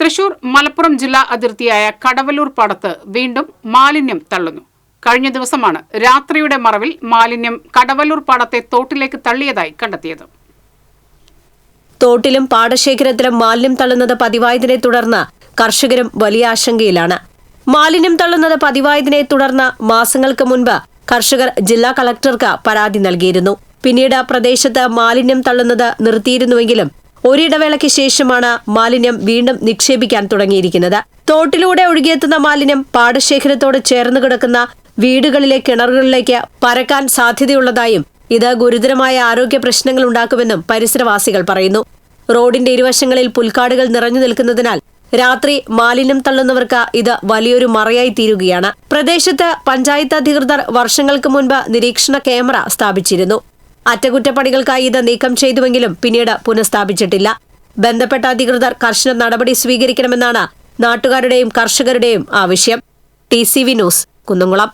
തൃശൂർ മലപ്പുറം ജില്ലാ അതിർത്തിയായ കടവല്ലൂർ പാടത്ത് വീണ്ടും മാലിന്യം തള്ളുന്നു. കഴിഞ്ഞ ദിവസമാണ് രാത്രിയുടെ മറവിൽ മാലിന്യം കടവല്ലൂർ പാടത്തെ തോട്ടിലേക്ക് തള്ളിയതായി കണ്ടെത്തിയത്. തോട്ടിലും പാടശേഖരത്തിലും മാലിന്യം തള്ളുന്നത് പതിവായതിനെ തുടർന്ന് കർഷകരും വലിയ ആശങ്കയിലാണ്. മാലിന്യം തള്ളുന്നത് പതിവായതിനെ തുടർന്ന് മാസങ്ങൾക്ക് മുൻപ് കർഷകർ ജില്ലാ കളക്ടർക്ക് പരാതി നൽകിയിരുന്നു. പിന്നീട് പ്രദേശത്ത് മാലിന്യം തള്ളുന്നത് നിർത്തിയിരുന്നുവെങ്കിലും ഒരിടവേളയ്ക്ക് ശേഷമാണ് മാലിന്യം വീണ്ടും നിക്ഷേപിക്കാൻ തുടങ്ങിയിരിക്കുന്നത്. തോട്ടിലൂടെ ഒഴുകിയെത്തുന്ന മാലിന്യം പാടശേഖരത്തോട് ചേർന്ന് കിടക്കുന്ന വീടുകളിലെ കിണറുകളിലേക്ക് പരക്കാൻ സാധ്യതയുള്ളതായും ഇത് ഗുരുതരമായ ആരോഗ്യ പ്രശ്നങ്ങൾ ഉണ്ടാക്കുമെന്നും പരിസരവാസികൾ പറയുന്നു. റോഡിന്റെ ഇരുവശങ്ങളിൽ പുൽക്കാടുകൾ നിറഞ്ഞു നിൽക്കുന്നതിനാൽ രാത്രി മാലിന്യം തള്ളുന്നവർക്ക് ഇത് വലിയൊരു മറയായി തീരുകയാണ്. പ്രദേശത്ത് പഞ്ചായത്ത് അധികൃതർ വർഷങ്ങൾക്ക് മുൻപ് നിരീക്ഷണ ക്യാമറ സ്ഥാപിച്ചിരുന്നു. അറ്റകുറ്റപ്പണികൾക്കായി ഇത് നീക്കം ചെയ്തുവെങ്കിലും പിന്നീട് പുനഃസ്ഥാപിച്ചിട്ടില്ല. ബന്ധപ്പെട്ട അധികൃതർ കർശന നടപടി സ്വീകരിക്കണമെന്നാണ് നാട്ടുകാരുടെയും കർഷകരുടെയും ആവശ്യം. T news Kunnamkulam.